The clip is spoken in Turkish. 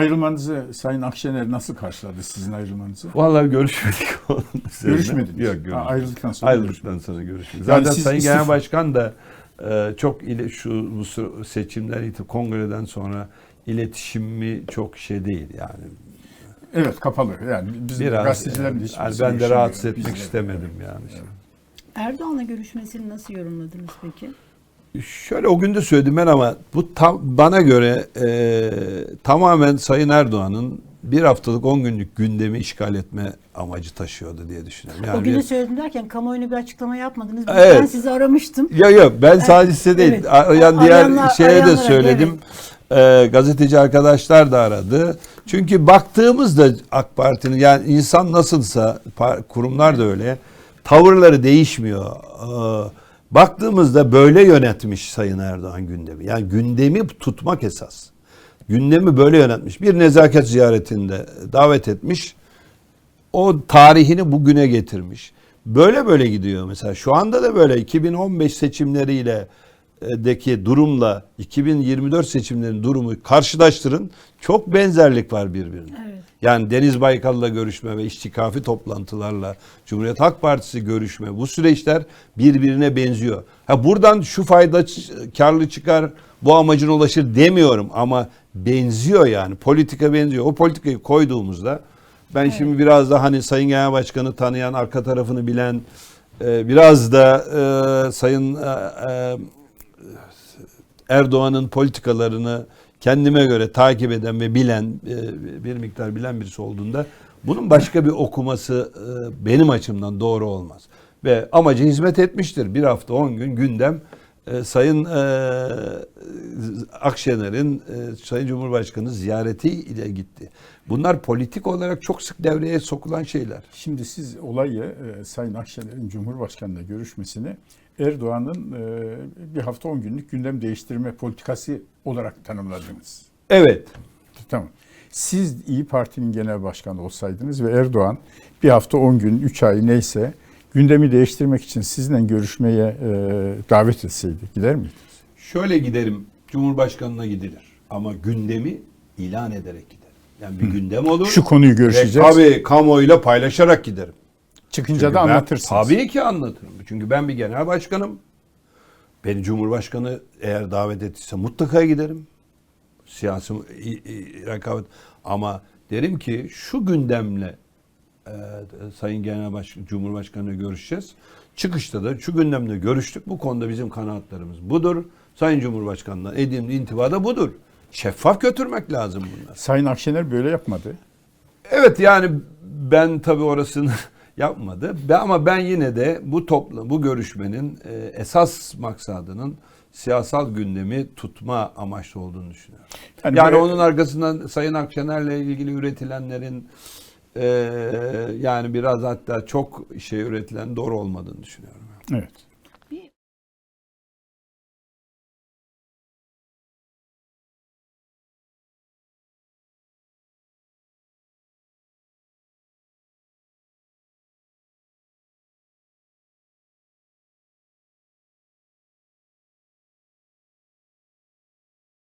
Ayrılmanızı Sayın Akşener nasıl karşıladı sizin ayrılmanızı? Vallahi görüşmedik onun üzerine. Görüşmediniz. Yok Ha, görüşmedik. ayrıldıktan sonra Ayrıldıktan sonra görüşmedik. Yani Zaten siz Sayın istifa- Genel Başkan da e, çok ile şu bu seçimler itib kongreden sonra iletişimi çok şey değil yani. Evet kapalı. Yani biz Biraz gazetecilerin e, hiçbirisi yani ben de görüşemiyor. rahatsız etmek de. istemedim yani. Erdoğan'la görüşmesini nasıl yorumladınız peki? Şöyle o gün de söyledim ben ama bu tam, bana göre e, tamamen Sayın Erdoğan'ın bir haftalık 10 günlük gündemi işgal etme amacı taşıyordu diye düşünüyorum. Yani o günü söyledim derken kamuoyuna bir açıklama yapmadınız. Evet. Ben sizi aramıştım. Ya yok ben sadece size değil. Evet. Arayan diğer Arayanlar- şeye de arayanlara, söyledim. Ee, gazeteci arkadaşlar da aradı. Çünkü baktığımızda AK Parti'nin yani insan nasılsa kurumlar da öyle tavırları değişmiyor. Ee, baktığımızda böyle yönetmiş Sayın Erdoğan gündemi. Yani gündemi tutmak esas. Gündemi böyle yönetmiş. Bir nezaket ziyaretinde davet etmiş o tarihini bugüne getirmiş. Böyle böyle gidiyor mesela. Şu anda da böyle 2015 seçimleriyle deki durumla 2024 seçimlerin durumu karşılaştırın. Çok benzerlik var birbirine. Evet. Yani Deniz Baykal'la görüşme ve iştikafi toplantılarla Cumhuriyet Halk Partisi görüşme bu süreçler birbirine benziyor. Ha buradan şu fayda karlı çıkar bu amacına ulaşır demiyorum ama benziyor yani politika benziyor. O politikayı koyduğumuzda ben şimdi biraz da hani Sayın Genel Başkanı tanıyan, arka tarafını bilen, e, biraz da e, Sayın e, e, Erdoğan'ın politikalarını kendime göre takip eden ve bilen, e, bir miktar bilen birisi olduğunda bunun başka bir okuması e, benim açımdan doğru olmaz. Ve amacı hizmet etmiştir. Bir hafta on gün gündem e, Sayın e, Akşener'in e, Sayın Cumhurbaşkanı ziyareti ile gitti. Bunlar politik olarak çok sık devreye sokulan şeyler. Şimdi siz olayı e, Sayın Akşener'in Cumhurbaşkanı'yla görüşmesini Erdoğan'ın e, bir hafta 10 günlük gündem değiştirme politikası olarak tanımladınız. Evet. Tamam. Siz İyi Parti'nin genel başkanı olsaydınız ve Erdoğan bir hafta 10 gün, 3 ay neyse gündemi değiştirmek için sizinle görüşmeye e, davet etseydi gider miydiniz? Şöyle giderim. Cumhurbaşkanına gidilir. Ama gündemi ilan ederek giderim. Yani bir gündem olur. Şu konuyu görüşeceğiz. tabii kamuoyuyla paylaşarak giderim. Çıkınca Çünkü da ben- anlatırsınız. Tabii ki anlatırım. Çünkü ben bir genel başkanım. Beni Cumhurbaşkanı eğer davet ettiyse mutlaka giderim. Siyasi i- i- rekabet. Ama derim ki şu gündemle e, Sayın Genel Başkan, Cumhurbaşkanı görüşeceğiz. Çıkışta da şu gündemle görüştük. Bu konuda bizim kanaatlarımız budur. Sayın Cumhurbaşkanı'na edindiğim intiba da budur. Şeffaf götürmek lazım bunlar. Sayın Akşener böyle yapmadı. Evet yani ben tabii orasını yapmadı. Ama ben yine de bu topla bu görüşmenin e, esas maksadının siyasal gündemi tutma amaçlı olduğunu düşünüyorum. Yani Yani, böyle- onun arkasından Sayın Akşener'le ilgili üretilenlerin e, yani biraz hatta çok şey üretilen doğru olmadığını düşünüyorum. Evet.